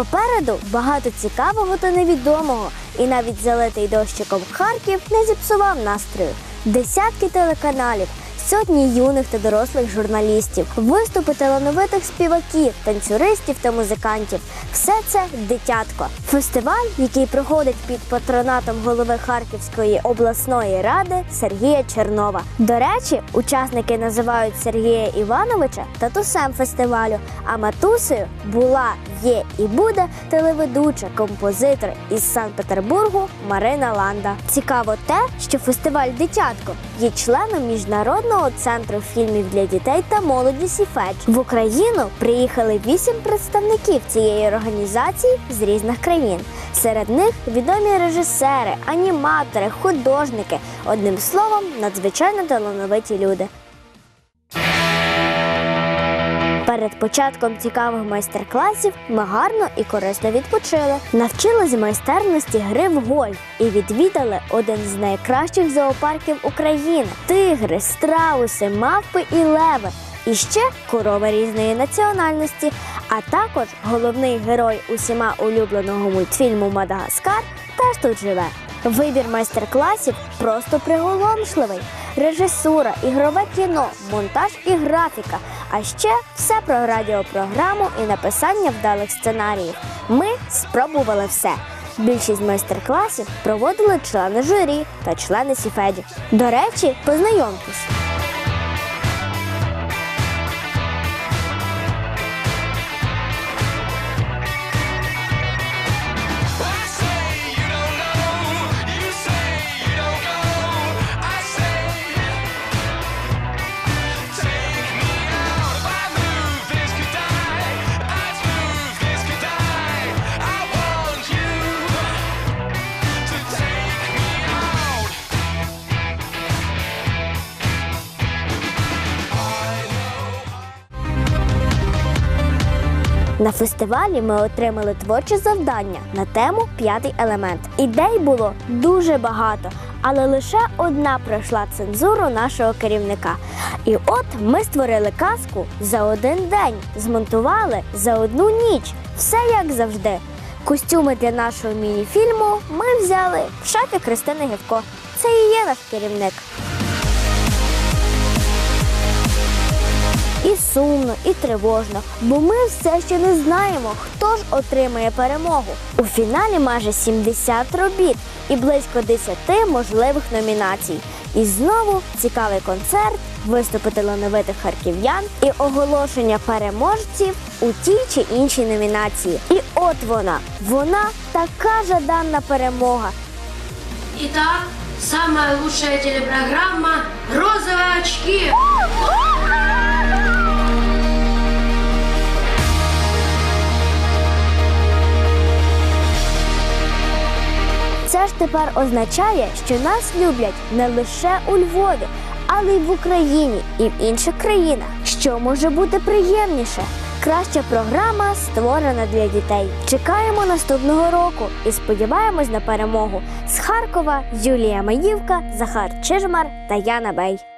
Попереду багато цікавого та невідомого, і навіть залитий дощиком Харків не зіпсував настрою. Десятки телеканалів, сотні юних та дорослих журналістів, виступи талановитих співаків, танцюристів та музикантів. Все це дитятко. Фестиваль, який проходить під патронатом голови Харківської обласної ради Сергія Чернова. До речі, учасники називають Сергія Івановича татусем фестивалю, а матусею була, є і буде телеведуча композитор із Санкт-Петербургу Марина Ланда. Цікаво те, що фестиваль Дитятко є членом міжнародного центру фільмів для дітей та молоді Сіфеч. В Україну приїхали вісім представників цієї організації з різних країн. Серед них відомі режисери, аніматори, художники. Одним словом, надзвичайно талановиті люди. Перед початком цікавих майстер-класів ми гарно і корисно відпочили. Навчились майстерності гри в гольф і відвідали один з найкращих зоопарків України: тигри, страуси, мавпи і леви. І ще корови різної національності, а також головний герой усіма улюбленого мультфільму Мадагаскар теж тут живе. Вибір майстер-класів просто приголомшливий. Режисура, ігрове кіно, монтаж і графіка. А ще все про радіопрограму і написання вдалих сценаріїв. Ми спробували все. Більшість майстер-класів проводили члени журі та члени Сіфеді. До речі, познайомтесь. На фестивалі ми отримали творче завдання на тему П'ятий елемент. Ідей було дуже багато, але лише одна пройшла цензуру нашого керівника. І от ми створили казку за один день, змонтували за одну ніч. Все як завжди. Костюми для нашого міні-фільму ми взяли в шафі Христини Гевко. Це і є наш керівник. І сумно, і тривожно, бо ми все ще не знаємо, хто ж отримає перемогу. У фіналі майже 70 робіт і близько 10 можливих номінацій. І знову цікавий концерт, виступи талановитих харків'ян і оголошення переможців у тій чи іншій номінації. І от вона, вона така жаданна перемога. Итак, самая лучшая телепрограмма ж тепер означає, що нас люблять не лише у Львові, але й в Україні і в інших країнах. Що може бути приємніше? Краща програма створена для дітей. Чекаємо наступного року і сподіваємось на перемогу. З Харкова Юлія Маївка, Захар Чижмар та Яна Бей.